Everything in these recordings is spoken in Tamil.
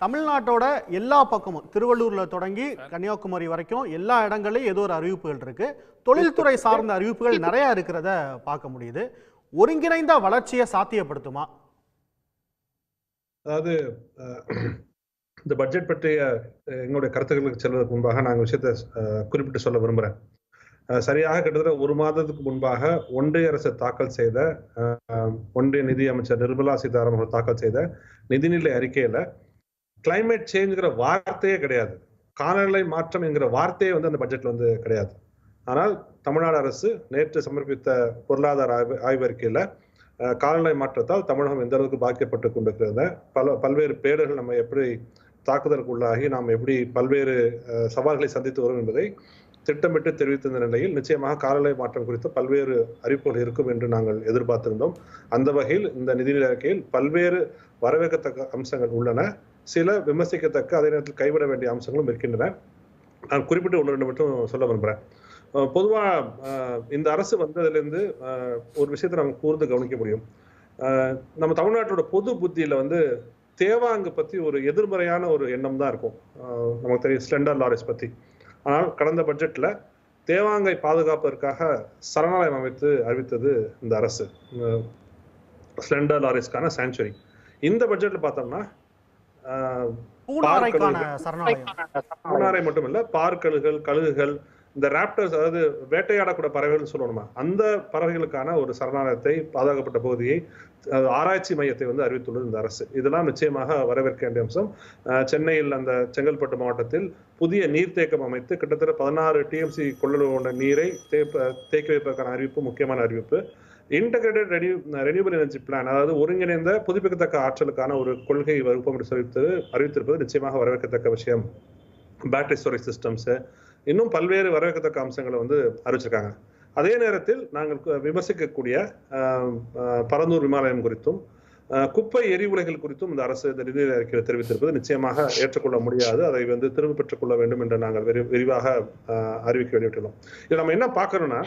தமிழ்நாட்டோட எல்லா பக்கமும் திருவள்ளூர்ல தொடங்கி கன்னியாகுமரி வரைக்கும் எல்லா இடங்களையும் ஏதோ ஒரு அறிவிப்புகள் இருக்கு. தொழில்துறை சார்ந்த அறிவிப்புகள் நிறைய இருக்கிறத பார்க்க முடியுது. ஒருங்கிணைந்த வளர்ச்சியை சாத்தியப்படுத்துமா? அதாவது இந்த பட்ஜெட் பற்றிய எங்களுடைய கருத்துக்களுக்கு செல்வதற்கு முன்பாக நான் விஷயத்தை அஹ், குறிப்பிட்டு சொல்ல விரும்புகிறேன் சரியாக கிட்டத்தட்ட ஒரு மாதத்துக்கு முன்பாக ஒன்றிய அரசு தாக்கல் செய்த ஒன்றிய நிதி அமைச்சர் நிர்மலா சீதாராமன் தாக்கல் செய்த நிதிநிலை அறிக்கையில கிளைமேட் சேஞ்சுங்கிற வார்த்தையே கிடையாது. காலநிலை மாற்றம் என்கிற வார்த்தையே வந்து அந்த பட்ஜெட்ல வந்து கிடையாது. ஆனால் தமிழ்நாடு அரசு நேற்று சமர்ப்பித்த பொருளாதார ஆய்வு ஆய்வறிக்கையில காலநிலை மாற்றத்தால் தமிழகம் எந்த அளவுக்கு பாதிக்கப்பட்டு கொண்டிருக்கிறது பல பல்வேறு பேடர்கள் நம்ம எப்படி தாக்குதலுக்கு உள்ளாகி நாம் எப்படி பல்வேறு சவால்களை சந்தித்து வரும் என்பதை திட்டமிட்டு தெரிவித்திருந்த நிலையில் நிச்சயமாக காலநிலை மாற்றம் குறித்த பல்வேறு அறிவிப்புகள் இருக்கும் என்று நாங்கள் எதிர்பார்த்திருந்தோம். அந்த வகையில் இந்த நிதிநிலை அறிக்கையில் பல்வேறு வரவேற்கத்தக்க அம்சங்கள் உள்ளன. சில விமர்சிக்கத்தக்க அதே நேரத்தில் கைவிட வேண்டிய அம்சங்களும் இருக்கின்றன. நான் குறிப்பிட்டு ஒன்று ரெண்டு மட்டும் சொல்ல விரும்புகிறேன் பொதுவாக பொதுவா அஹ் இந்த அரசு வந்ததுலேருந்து அஹ் ஒரு விஷயத்தை நம்ம கூர்ந்து கவனிக்க முடியும். நம்ம தமிழ்நாட்டோட பொது புத்தியில வந்து தேவாங்கு பத்தி ஒரு எதிர்மறையான ஒரு எண்ணம் தான் இருக்கும். நமக்கு தெரியும் ஸ்லெண்டர் லாரிஸ் பத்தி. ஆனால் கடந்த பட்ஜெட்ல தேவாங்கை பாதுகாப்பதற்காக சரணாலயம் அமைத்து அறிவித்தது இந்த அரசு. ஸ்லெண்டர் லாரிஸ்க்கான சாங்சுரி இந்த பட்ஜெட்ல பார்த்தோம்னா பூனாரை மட்டுமல்ல பார்க்கழுகுகள் கழுகுகள் இந்த ராப்டர்ஸ் அதாவது வேட்டையாடக்கூடிய பறவைகள் சொல்லணுமா? அந்த பறவைகளுக்கான ஒரு சரணாலயத்தை பாதுகாக்கப்பட்ட பகுதியை ஆராய்ச்சி மையத்தை வந்து அறிவித்துள்ளது இந்த அரசு. இதெல்லாம் நிச்சயமாக வரவேற்க வேண்டிய அம்சம். சென்னையில் அந்த செங்கல்பட்டு மாவட்டத்தில் புதிய நீர்த்தேக்கம் அமைத்து கிட்டத்தட்ட பதினாறு டிஎம்சி கொள்ளளவு கொண்ட நீரை தேக்கி வைப்பதற்கான அறிவிப்பு முக்கியமான அறிவிப்பு. Integrated renew renewable energy plan அதாவது ஒருங்கிணைந்த புதுப்பிக்கத்தக்க ஆற்றலுக்கான ஒரு கொள்கை வகுப்பம் என்று அறிவித்து அறிவித்திருப்பது நிச்சயமாக வரவேற்கத்தக்க விஷயம். பேட்டரி ஸ்டோரேஜ் சிஸ்டம்ஸ் இன்னும் பல்வேறு வரவேற்கத்தக்க அம்சங்களை வந்து அறிவிச்சிருக்காங்க. அதே நேரத்தில் நாங்கள் விமர்சிக்கக்கூடிய ஆஹ், பரந்தூர் விமான நிலையம் குறித்தும் ஆஹ், குப்பை எரிவுலைகள் குறித்தும் இந்த அரசு இந்த நிதி அறிக்கையில் தெரிவித்திருப்பது நிச்சயமாக ஏற்றுக்கொள்ள முடியாது. அதை வந்து திரும்ப பெற்றுக் கொள்ள வேண்டும் என்று நாங்கள் விரி- விரிவாக அறிவிக்க வேண்டியுள்ளோம். இதில் நம்ம என்ன பார்க்கணும்னா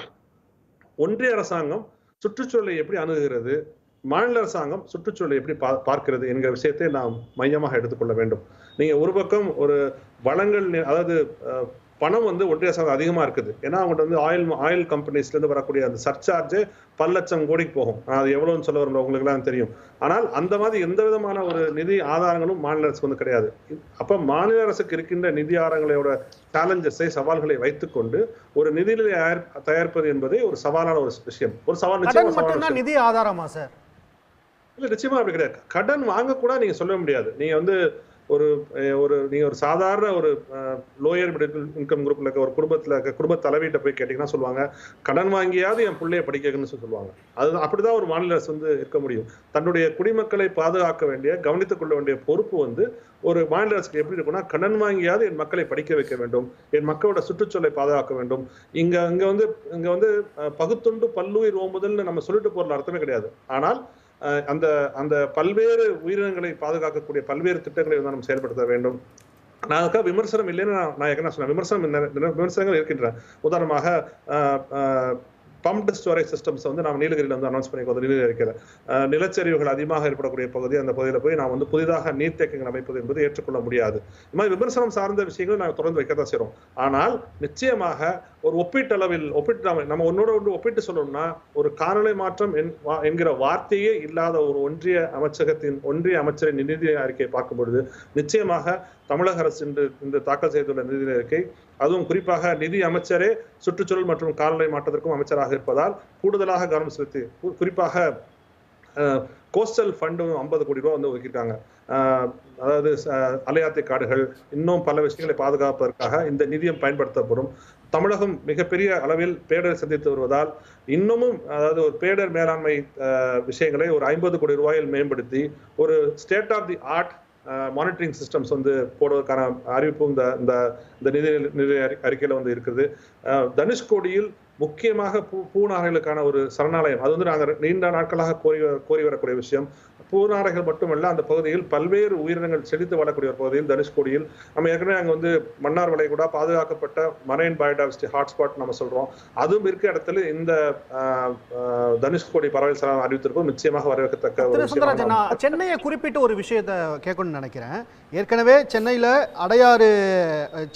ஒன்றிய அரசாங்கம் சுற்றுச்சூழலை எப்படி அணுகுகிறது மாநில அரசாங்கம் சுற்றுச்சூழலை எப்படி பா- பார்க்கிறது என்கிற விஷயத்தை நாம் மையமாக எடுத்துக்கொள்ள வேண்டும். நீங்க ஒரு பக்கம் ஒரு வளங்கள் அதாவது அஹ், பணம் வந்து ஒன்றிய அரசாங்கம் அதிகமா இருக்குது. ஏன்னா அவங்கள்ட்ட வந்து ஆயில் ஆயில் கம்பெனிஸ்ல இருந்து வரக்கூடிய அந்த சர்ச்சார்ஜ் பல லட்சம் கோடிக்கு போகும். அது எவ்வளவுன்னு சொல்ல வரல உங்களுக்கு எல்லாம் தெரியும். ஆனால் அந்த மாதிரி எந்த விதமான ஒரு நிதி ஆதாரங்களும் மாநில அரசுக்கு வந்து கிடையாது. அப்ப மாநில அரசுக்கு இருக்கின்ற நிதி ஆதாரங்களோட சேலஞ்சஸை சவால்களை வைத்துக்கொண்டு ஒரு தயார்- தயாரிப்பது என்பதே ஒரு சவாலான ஒரு விஷயம். ஒரு சவால் நிச்சயமா. நிதி ஆதாரமா சார்? இல்ல நிச்சயமா அப்படி கிடையாது. கடன் வாங்க கூட நீங்க சொல்ல முடியாது. நீங்க வந்து ஒரு ஒரு நீங்க ஒரு சாதாரண ஒரு லோயர் மிடில் இன்கம் குரூப்ல இருக்க ஒரு குடும்பத்துல இருக்க குடும்ப தலைவீட்ட போய் கேட்டீங்கன்னா சொல்லுவாங்க கடன் வாங்கியாவது என் பிள்ளைய படிக்க வைக்கணும்னு சொல்லி சொல்லுவாங்க. அது அப்படிதான் ஒரு மாநில அரசு வந்து இருக்க முடியும். தன்னுடைய குடிமக்களை பாதுகாக்க வேண்டிய கவனித்துக் கொள்ள வேண்டிய பொறுப்பு வந்து ஒரு மாநில அரசுக்கு எப்படி இருக்கும்னா கடன் வாங்கியாவது என் மக்களை படிக்க வைக்க வேண்டும். என் மக்களோட சுற்றுச்சூழலை பாதுகாக்க வேண்டும். இங்க இங்க வந்து இங்க வந்து பகுத்துண்டு பல்லுயிர் ஓம்புதல்னு நம்ம சொல்லிட்டு போறதுல அர்த்தமே கிடையாது. ஆனால் அந்த அந்த பல்வேறு உயிரினங்களை பாதுகாக்கக்கூடிய பல்வேறு திட்டங்களை வந்து நம்ம செயல்படுத்த வேண்டும். நான் அதுக்காக விமர்சனம் இல்லைன்னு நான் நான் சொன்னேன். விமர்சனம் விமர்சனங்கள் இருக்கின்றன. உதாரணமாக பம்ப்டு ஸ்டோரேஜ் சிஸ்டம்ஸ் வந்து நாம் நீலகிரியில் வந்து அனௌன்ஸ் பண்ணி நீலகிரி இருக்கிற நிலச்சரிவுகள் அதிகமாக ஏற்படக்கூடிய பகுதி அந்த பகுதியில் போய் நான் வந்து புதிதாக நீர்த்தேக்கங்கள் அமைப்பது என்பது ஏற்றுக்கொள்ள முடியாது. இந்த மாதிரி விமர்சனம் சார்ந்த விஷயங்களை நாங்கள் தொடர்ந்து வைக்கத்தான் செய்கிறோம் ஆனால் நிச்சயமாக ஒரு ஒப்பீட்டளவில் ஒப்பிட்டு நம்ம ஒன்னோட ஒன்று ஒப்பிட்டு சொல்லணும்னா ஒரு காலநிலை மாற்றம் என்- வா- என்கிற வார்த்தையே இல்லாத ஒரு ஒன்றிய அமைச்சகத்தின் ஒன்றிய அமைச்சரின் நிதி அறிக்கையை பார்க்கும் பொழுது நிச்சயமாக தமிழக அரசு இன்று இந்த தாக்கல் செய்துள்ள நிதி அறிக்கை அதுவும் குறிப்பாக நிதி அமைச்சரே சுற்றுச்சூழல் மற்றும் காலநிலை மாற்றத்திற்கும் அமைச்சராக இருப்பதால் கூடுதலாக கவனம் செலுத்தி கு- குறிப்பாக கோஸ்டல் ஃபண்டும் ஐம்பது கோடி ரூபா வந்து ஒதுக்கிட்டாங்க அஹ், அதாவது அஹ், அலையாத்தி காடுகள் இன்னும் பல விஷயங்களை பாதுகாப்பதற்காக இந்த நிதியம் பயன்படுத்தப்படும். தமிழகம் மிகப்பெரிய அளவில் பேடர் சந்தித்து வருவதால் இன்னமும் அதாவது ஒரு பேடர் மேலாண்மை விஷயங்களை ஒரு ஐம்பது கோடி ரூபாயில் மேம்படுத்தி ஒரு state of the art monitoring systems வந்து போடுவதற்கான அறிவிப்பும் இந்த இந்த நிதி நிதி அறி- வந்து இருக்குது. அஹ், தனுஷ்கோடியில் முக்கியமாக பூ பூநாரைகளுக்கான ஒரு சரணாலயம். அது வந்து நாங்கள் நீண்ட நாட்களாக கோரி கோரி வரக்கூடிய விஷயம். பூநாரைகள் மட்டுமல்ல அந்த பகுதியில் பல்வேறு உயிரினங்கள் செழித்து வாழக்கூடிய ஒரு பகுதியில் தனுஷ்கோடியில் நம்ம ஏற்கனவே அங்கே வந்து மன்னார் வளைகுடா பாதுகாக்கப்பட்ட மரைன் பயோடைவர்சிட்டி ஹாட்ஸ்பாட் நம்ம சொல்றோம். அதுவும் இருக்க இடத்துல இந்த தனுஷ்கோடி பறவை சரணாலயம் அறிவித்திருப்போம் நிச்சயமாக வரவேற்கத்தக்க ஒரு விஷயம் சென்னையை குறிப்பிட்டு ஒரு விஷயத்தை கேட்கணும்னு நினைக்கிறேன். ஏற்கனவே சென்னையில் அடையாறு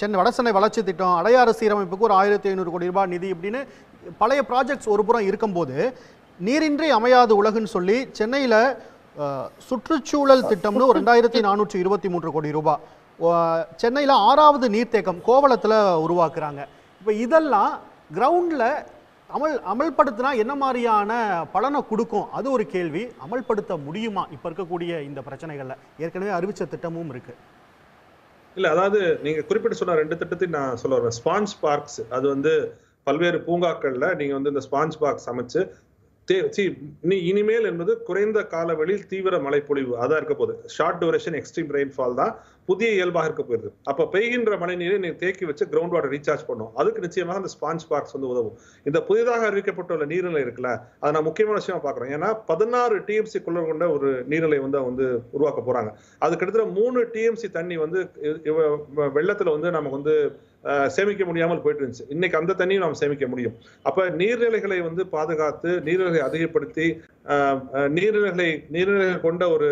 சென்னை வடசென்னை வளர்ச்சி திட்டம் அடையாறு சீரமைப்புக்கு ஒரு ஆயிரத்தி ஐநூறு கோடி ரூபாய் நிதி இப்படின்னு பழைய ப்ராஜெக்ட்ஸ் ஒரு புறம் இருக்கும்போது நீரின்றி அமையாது உலகுன்னு சொல்லி சென்னையில் சுற்றுச்சூழல் திட்டம்னு ரெண்டாயிரத்தி நானூற்றி இருபத்தி மூன்று கோடி ரூபாய் சென்னையில் ஆறாவது நீர்த்தேக்கம் கோவளத்தில் உருவாக்குறாங்க. இப்போ இதெல்லாம் கிரவுண்டில் அமல் அமல்படுத்தினா என்ன மாதிரியான பலனை கொடுக்கும்? அது ஒரு கேள்வி. அமல்படுத்த முடியுமா? இப்போ இருக்கக்கூடிய இந்த பிரச்சனைகளில். ஏற்கனவே அறிவித்த திட்டமும் இருக்குது இல்ல அதாவது நீங்க குறிப்பிட்டு சொன்ன ரெண்டு திட்டத்தையும் நான் சொல்ல வரேன். ஸ்பான்ஸ் பார்க்ஸ் அது வந்து பல்வேறு பூங்காக்கள்ல நீங்க வந்து இந்த ஸ்பாஞ்ச் பாக்ஸ் அமைச்சு தே- நீ இனிமேல் என்பது குறைந்த காலவெளியில் தீவிர மழைப்பொழிவு. அதான் இருக்க போகுது. ஷார்ட் டூரேஷன் எக்ஸ்ட்ரீம் ரெயின்ஃபால் தான் புதிய இயல்பாக இருக்க போயிருது அப்ப பெய்கின்ற மழை நீரை நீங்க தேக்கி வச்சு கிரவுண்ட் வாட்டர் ரீசார்ஜ் பண்ணும் அதுக்கு நிச்சயமாக இந்த ஸ்பாஞ்ச் பாக்ஸ் வந்து உதவும். இந்த புதிதாக அறிவிக்கப்பட்டுள்ள நீர்நிலை இருக்குல்ல அதை நான் முக்கியமான விஷயமா பாக்குறேன் ஏன்னா பதினாறு டிஎம்சி குள்ள கொண்ட ஒரு நீர்நிலை வந்து வந்து உருவாக்க போறாங்க. அது கிட்டத்தட்ட மூணு டிஎம்சி தண்ணி வந்து வெள்ளத்துல வந்து நமக்கு வந்து சேமிக்க முடியாமல் போயிட்டு இருந்துச்சு இன்னைக்கு அந்த தண்ணியும் நாம் சேமிக்க முடியும். அப்ப நீர்நிலைகளை வந்து பாதுகாத்து நீர்நிலைகளை அதிகப்படுத்தி அஹ், அஹ், நீர்நிலைகளை நீர்நிலைகள் கொண்ட ஒரு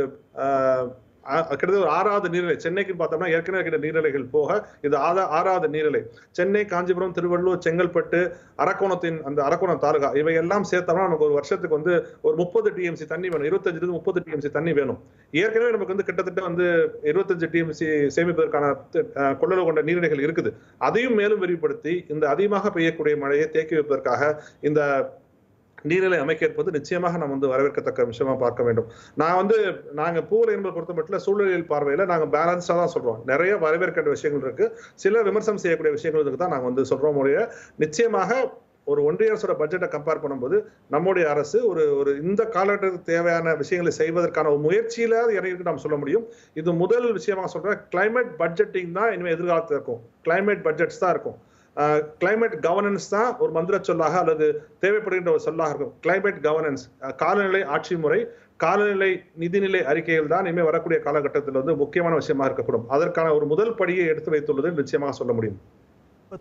கிட்டத்தட்ட ஒரு ஆறாவது நீர்நிலை. சென்னைக்கு பார்த்தோம்னா ஏற்கனவே இருக்கிற நீர்நிலைகள் போக இது ஆதா- ஆறாவது நீர்நிலை. சென்னை காஞ்சிபுரம் திருவள்ளூர் செங்கல்பட்டு அரக்கோணத்தின் அந்த அரக்கோணம் தாலுகா இவை எல்லாம் சேர்த்தோம்னா நமக்கு ஒரு வருஷத்துக்கு வந்து ஒரு முப்பது டிஎம்சி தண்ணி வேணும். இருபத்தஞ்சு முப்பது டிஎம்சி தண்ணி வேணும். ஏற்கனவே நமக்கு வந்து கிட்டத்தட்ட வந்து இருபத்தஞ்சு டிஎம்சி சேமிப்பதற்கான கொள்ளளவு கொண்ட நீர்நிலைகள் இருக்குது. அதையும் மேலும் விரிவுபடுத்தி இந்த அதிகமாக பெய்யக்கூடிய மழையை தேக்கி வைப்பதற்காக இந்த நீர்நிலை அமைக்க இருப்பது நிச்சயமாக நம்ம வந்து வரவேற்கத்தக்க விஷயமா பார்க்க வேண்டும். நான் வந்து நாங்க பூவில் என்பதை பொறுத்த மட்டும் சூழலியல் பார்வையில நாங்க பேலன்ஸா தான் சொல்றோம். நிறைய வரவேற்கின்ற விஷயங்கள் இருக்கு. சில விமர்சனம் செய்யக்கூடிய விஷயங்கள் தான் நாங்க வந்து சொல்றோம் ஒழிய நிச்சயமாக ஒரு ஒன்றிய அரசோட பட்ஜெட்டை கம்பேர் பண்ணும்போது நம்முடைய அரசு ஒரு ஒரு இந்த காலகட்டத்துக்கு தேவையான விஷயங்களை செய்வதற்கான ஒரு முயற்சியில இறங்கிட்டு நாம் சொல்ல முடியும். இது முதல் விஷயமா சொல்றேன் கிளைமேட் பட்ஜெட்டிங் தான் இனிமேல் எதிர்காலத்தில் இருக்கும். கிளைமேட் பட்ஜெட்ஸ் தான் இருக்கும். கிளைமேட் கவர்னன்ஸ் தான் ஒரு மந்திர சொல்லாக அல்லது தேவைப்படுகின்ற ஒரு சொல்லாக இருக்கும். கிளைமேட் கவர்னன்ஸ் காலநிலை ஆட்சி முறை காலநிலை நிதிநிலை அறிக்கைகள் தான் இனிமேல் வரக்கூடிய காலகட்டத்தில் வந்து முக்கியமான விஷயமா இருக்கக்கூடும். அதற்கான ஒரு முதல் படியை எடுத்து வைத்துள்ளது நிச்சயமாக சொல்ல முடியும்.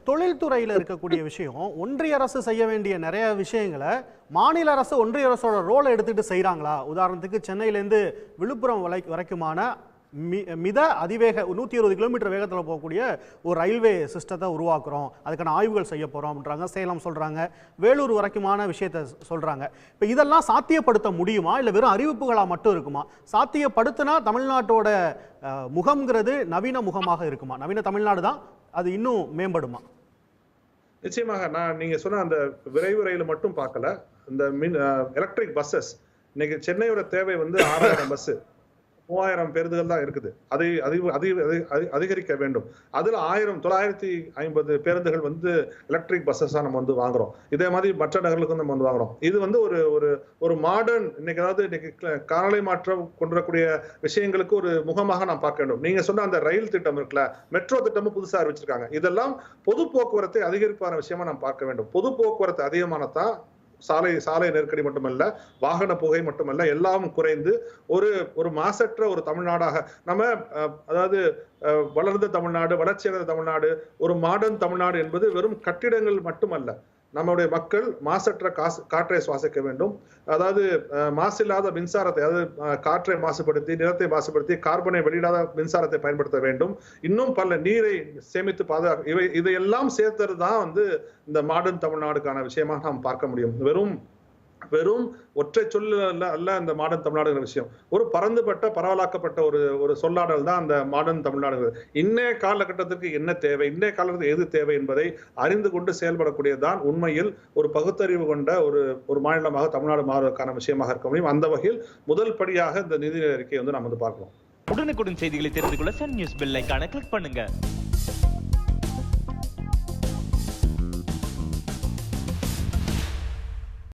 தொழில்துறையில் இருக்கக்கூடிய விஷயம் ஒன்றிய அரசு செய்ய வேண்டிய நிறைய விஷயங்களை மாநில அரசு ஒன்றிய அரசோட ரோலை எடுத்துட்டு செய்கிறாங்களா உதாரணத்துக்கு சென்னையிலேருந்து விழுப்புரம் வரைக்குமான மி மித அதிவேக நூற்றி இருபது கிலோமீட்டர் வேகத்தில் போகக்கூடிய ஒரு ரயில்வே சிஸ்டத்தை உருவாக்குறோம். அதுக்கான ஆய்வுகள் செய்ய போகிறோம் அப்படின்றாங்க. சேலம் சொல்கிறாங்க வேலூர் வரைக்குமான விஷயத்தை சொல்கிறாங்க இப்போ இதெல்லாம் சாத்தியப்படுத்த முடியுமா? இல்லை வெறும் அறிவிப்புகளாக மட்டும் இருக்குமா? சாத்தியப்படுத்தினா தமிழ்நாட்டோட முகம்ங்கிறது நவீன முகமாக இருக்குமா? நவீன தமிழ்நாடு தான் அது இன்னும் மேம்படுமா? நிச்சயமாக நான் நீங்க சொன்ன அந்த விரைவு ரயில் மட்டும் பார்க்கல. இந்த மின் எலக்ட்ரிக் பஸ்ஸஸ் இன்னைக்கு சென்னையோட தேவை வந்து ஆறாயிரம் பஸ் மூவாயிரம் பேருந்துகள் தான் இருக்குது. அதை அதிக அதிகரிக்க வேண்டும். அதில் ஆயிரம் தொள்ளாயிரத்தி ஐம்பது பேருந்துகள் வந்து எலக்ட்ரிக் பஸ்ஸஸ்ஸாக நம்ம வந்து வாங்குறோம். இதே மாதிரி மற்ற நகர்களுக்கும் நம்ம வந்து வாங்குறோம். இது வந்து ஒரு ஒரு ஒரு மாடர்ன் இன்னைக்கு அதாவது இன்னைக்கு க- காலநிலை மாற்றம் கொண்டுவரக்கூடிய விஷயங்களுக்கு ஒரு முகமாக நாம் பார்க்க வேண்டும். நீங்க சொன்ன அந்த ரயில் திட்டம் இருக்குல்ல மெட்ரோ திட்டமும் புதுசாக அறிவிச்சிருக்காங்க. இதெல்லாம் பொது போக்குவரத்தை அதிகரிப்பான விஷயமா நாம் பார்க்க வேண்டும். பொது போக்குவரத்து அதிகமானதான் சாலை சாலை நெருக்கடி மட்டுமல்ல வாகன புகை மட்டுமல்ல எல்லாம் குறைந்து ஒரு ஒரு மாசற்ற ஒரு தமிழ்நாடாக நம்ம அஹ், அதாவது அஹ், வளர்ந்த தமிழ்நாடு வளர்ச்சியடைந்த தமிழ்நாடு ஒரு மாடர்ன் தமிழ்நாடு என்பது வெறும் கட்டிடங்கள் மட்டுமல்ல. நம்முடைய மக்கள் மாசற்ற காசு காற்றை சுவாசிக்க வேண்டும். அதாவது மாசில்லாத மின்சாரத்தை அதாவது காற்றை மாசுபடுத்தி நிலத்தை மாசுபடுத்தி கார்பனை வெளியிடாத மின்சாரத்தை பயன்படுத்த வேண்டும். இன்னும் பல நீரை சேமித்து பாதுகாக்க இவை இதையெல்லாம் சேர்த்தது தான் வந்து இந்த மாடர்ன் தமிழ்நாடுக்கான விஷயமாக நாம் பார்க்க முடியும். வெறும் வெறும் ஒற்றை சொல்லு அல்ல அல்ல இந்த மாடர்ன் தமிழ்நாடுங்கிற விஷயம். ஒரு பரந்துபட்ட பரவலாக்கப்பட்ட ஒரு ஒரு சொல்லாடல் தான் அந்த மாடர்ன் தமிழ்நாடுங்கிறது. இன்னைய காலகட்டத்திற்கு என்ன தேவை இன்னைய காலகட்டத்துக்கு எது தேவை என்பதை அறிந்து கொண்டு செயல்படக்கூடியதான் உண்மையில் ஒரு பகுத்தறிவு கொண்ட ஒரு ஒரு மாநிலமாக தமிழ்நாடு மாறுவதற்கான விஷயமாக இருக்க முடியும். அந்த வகையில் முதல் படியாக இந்த நிதி அறிக்கையை வந்து நாம் வந்து பார்க்கலாம் உடனுக்குடன் செய்திகளை தெரிந்து கொள்ள சன் நியூஸ் பெல் கிளிக் பண்ணுங்க.